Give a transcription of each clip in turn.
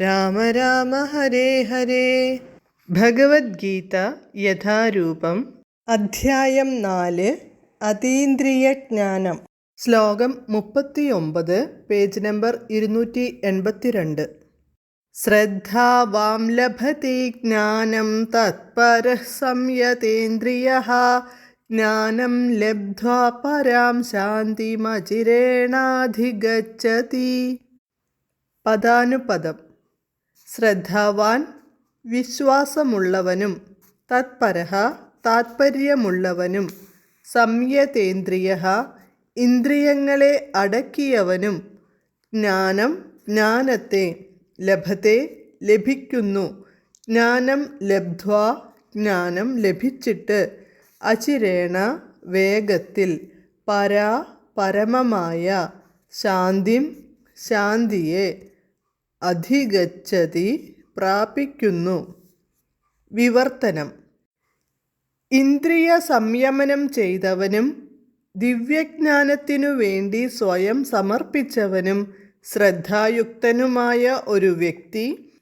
രാമ രാമ ഹരേ ഹരേ. ഭഗവത്ഗീത യഥാരൂപം. അധ്യായം നാല്. അതീന്ദ്രിയജ്ഞാനം. ശ്ലോകം മുപ്പത്തിയൊമ്പത് പേജ് നമ്പർ ഇരുന്നൂറ്റി എൺപത്തിരണ്ട് ശ്രദ്ധാവാം ലഭത്തെ ജ്ഞാനം തത്പര സംയതേന്ദ്രിയ. ജ്ഞാനം ലബ്ധ്വാ പരാം ശാന്തിമചിരേണാധിഗച്ഛതി. പദാനുപദം. ശ്രദ്ധാവാൻ വിശ്വാസമുള്ളവനും തത്പരഹ താത്പര്യമുള്ളവനും സംയതേന്ദ്രിയ ഇന്ദ്രിയങ്ങളെ അടക്കിയവനും ജ്ഞാനം ജ്ഞാനത്തെ ലഭത്തെ ലഭിക്കുന്നു. ജ്ഞാനം ലബ്ധ്വാ ജ്ഞാനം ലഭിച്ചിട്ട് അചിരേണ വേഗത്തിൽ പരാ പരമമായ ശാന്തിം ശാന്തിയെ അധിഗച്ഛതി പ്രാപിക്കുന്നു. വിവർത്തനം. ഇന്ദ്രിയ സംയമനം ചെയ്തവനും ദിവ്യജ്ഞാനത്തിനു വേണ്ടി സ്വയം സമർപ്പിച്ചവനും ശ്രദ്ധായുക്തനുമായ ഒരു വ്യക്തി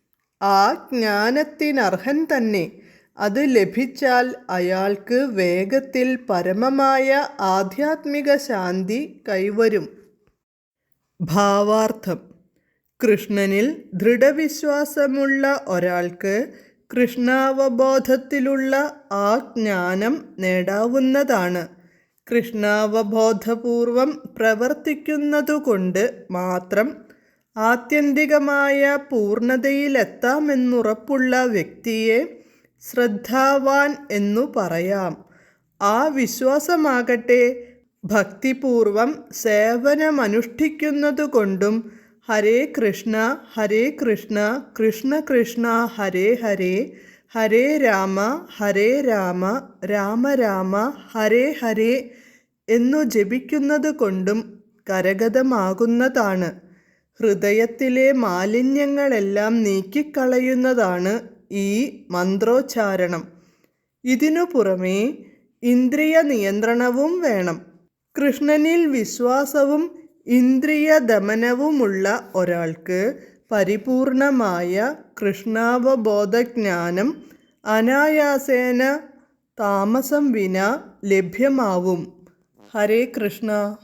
ആ ജ്ഞാനത്തിനർഹൻ തന്നെ. അത് ലഭിച്ചാൽ അയാൾക്ക് വേഗത്തിൽ പരമമായ ആധ്യാത്മിക ശാന്തി കൈവരും. ഭാവാർത്ഥം. കൃഷ്ണനിൽ ദൃഢവിശ്വാസമുള്ള ഒരാൾക്ക് കൃഷ്ണാവബോധത്തിലുള്ള ആ ജ്ഞാനം നേടാവുന്നതാണ്. കൃഷ്ണാവബോധപൂർവം പ്രവർത്തിക്കുന്നതുകൊണ്ട് മാത്രം ആത്യന്തികമായ പൂർണതയിലെത്താമെന്നുറപ്പുള്ള വ്യക്തിയെ ശ്രദ്ധാവാൻ എന്നു പറയാം. ആ വിശ്വാസമാകട്ടെ ഭക്തിപൂർവം സേവനമനുഷ്ഠിക്കുന്നതുകൊണ്ടും ഹരേ കൃഷ്ണ ഹരേ കൃഷ്ണ കൃഷ്ണ കൃഷ്ണ ഹരേ ഹരേ ഹരേ രാമ ഹരേ രാമ രാമ രാമ ഹരേ ഹരേ എന്നു ജപിക്കുന്നത് കൊണ്ടും കരഗതമാകുന്നതാണ്. ഹൃദയത്തിലെ മാലിന്യങ്ങളെല്ലാം നീക്കിക്കളയുന്നതാണ് ഈ മന്ത്രോച്ചാരണം. ഇതിനു പുറമേ ഇന്ദ്രിയ നിയന്ത്രണവും വേണം. കൃഷ്ണനിൽ വിശ്വാസവും ഇന്ദ്രിയ ദമനവുമുള്ള ഒരാൾക്ക് പരിപൂർണമായ കൃഷ്ണാവബോധജ്ഞാനം അനായാസേന താമസം വിന ലഭ്യമാവും. ഹരേ കൃഷ്ണ.